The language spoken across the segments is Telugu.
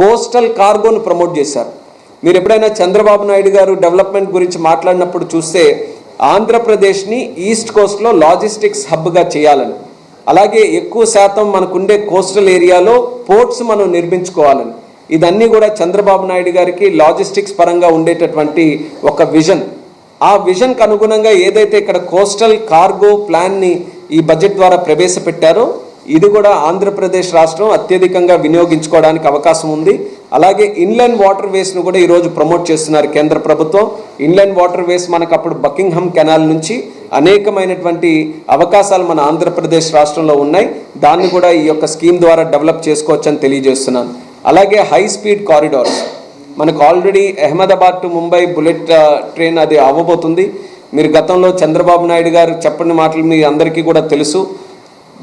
కోస్టల్ కార్గోను ప్రమోట్ చేశారు. మీరు ఎప్పుడైనా చంద్రబాబు నాయుడు గారు డెవలప్మెంట్ గురించి మాట్లాడినప్పుడు చూస్తే ఆంధ్రప్రదేశ్ని ఈస్ట్ కోస్ట్లో లాజిస్టిక్స్ హబ్గా చేయాలని అలాగే ఎక్కువ శాతం మనకుండే కోస్టల్ ఏరియాలో పోర్ట్స్ మనం నిర్మించుకోవాలని. ఇదన్నీ కూడా చంద్రబాబు నాయుడు గారికి లాజిస్టిక్స్ పరంగా ఉండేటటువంటి ఒక విజన్. ఆ విజన్కు అనుగుణంగా ఏదైతే ఇక్కడ కోస్టల్ కార్గో ప్లాన్ని ఈ బడ్జెట్ ద్వారా ప్రవేశపెట్టారో ఇది కూడా ఆంధ్రప్రదేశ్ రాష్ట్రం అత్యధికంగా వినియోగించుకోవడానికి అవకాశం ఉంది. అలాగే ఇన్లైన్ వాటర్ వేస్ను కూడా ఈరోజు ప్రమోట్ చేస్తున్నారు కేంద్ర ప్రభుత్వం. ఇన్లైన్ వాటర్ వేస్ మనకు అప్పుడు బకింగ్హమ్ కెనాల్ నుంచి అనేకమైనటువంటి అవకాశాలు మన ఆంధ్రప్రదేశ్ రాష్ట్రంలో ఉన్నాయి. దాన్ని కూడా ఈ యొక్క స్కీమ్ ద్వారా డెవలప్ చేసుకోవచ్చని తెలియజేస్తున్నాను. అలాగే హై స్పీడ్ కారిడార్స్. మనకు already Ahmedabad to Mumbai bullet train అది అవ్వబోతుంది. మీరు గతంలో చంద్రబాబు నాయుడు గారు చెప్పని మాటలు మీ అందరికీ కూడా తెలుసు.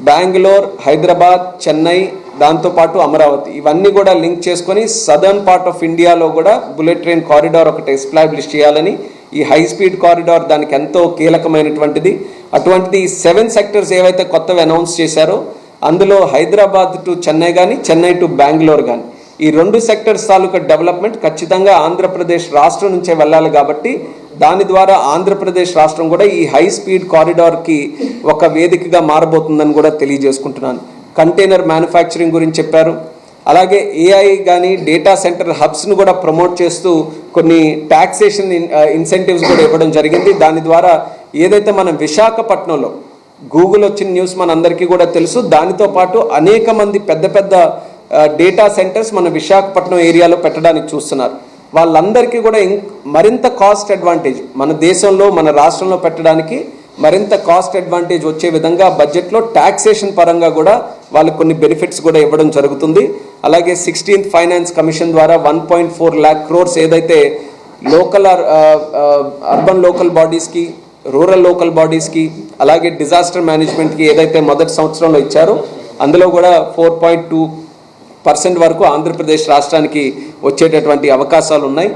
బెంగళూరు హైదరాబాద్ చెన్నై దాంతోపాటు అమరావతి. ఇవన్నీ కూడా లింక్ చేసుకొని సదర్న్ పార్ట్ ఆఫ్ ఇండియాలో కూడా బుల్లెట్ ట్రైన్ కారిడార్ ఒకటి ఎస్టాబ్లిష్ చేయాలని ఈ హై స్పీడ్ కారిడార్ దానికి ఎంతో కీలకమైనటువంటిది. అటువంటిది సెవెన్ సెక్టర్స్ ఏవైతే కొత్తవి అనౌన్స్ చేశారో అందులో హైదరాబాద్ టు చెన్నై కానీ చెన్నై టు బెంగళూరు కానీ ఈ రెండు సెక్టర్స్ తాలూకా డెవలప్మెంట్ ఖచ్చితంగా ఆంధ్రప్రదేశ్ రాష్ట్రం నుంచే వెళ్ళాలి కాబట్టి దాని ద్వారా ఆంధ్రప్రదేశ్ రాష్ట్రం కూడా ఈ హై స్పీడ్ కారిడార్కి ఒక వేదికగా మారబోతుందని కూడా తెలియజేసుకుంటున్నాను. కంటైనర్ మ్యానుఫ్యాక్చరింగ్ గురించి చెప్పారు. అలాగే ఏఐ కానీ డేటా సెంటర్ హబ్స్ను కూడా ప్రమోట్ చేస్తూ కొన్ని ట్యాక్సేషన్ ఇన్సెంటివ్స్ కూడా ఇవ్వడం జరిగింది. దాని ద్వారా ఏదైతే మనం విశాఖపట్నంలో గూగుల్ వచ్చిన న్యూస్ మనందరికీ కూడా తెలుసు. దానితో పాటు అనేక మంది పెద్ద పెద్ద డేటా సెంటర్స్ మన విశాఖపట్నం ఏరియాలో పెట్టడానికి చూస్తున్నారు. వాళ్ళందరికీ కూడా మరింత కాస్ట్ అడ్వాంటేజ్ మన దేశంలో మన రాష్ట్రంలో పెట్టడానికి మరింత కాస్ట్ అడ్వాంటేజ్ వచ్చే విధంగా బడ్జెట్లో ట్యాక్సేషన్ పరంగా కూడా వాళ్ళకు కొన్ని బెనిఫిట్స్ కూడా ఇవ్వడం జరుగుతుంది. అలాగే సిక్స్టీన్త్ ఫైనాన్స్ కమిషన్ ద్వారా one point four lakh crores ఏదైతే లోకల్ అర్బన్ లోకల్ బాడీస్కి రూరల్ లోకల్ బాడీస్కి అలాగే డిజాస్టర్ మేనేజ్మెంట్కి ఏదైతే మొదటి సంవత్సరంలో ఇచ్చారో అందులో కూడా ఫోర్ పాయింట్ టూ పర్సెంట్ వరకు ఆంధ్రప్రదేశ్ రాష్ట్రానికి వచ్చేటటువంటి అవకాశాలు ఉన్నాయి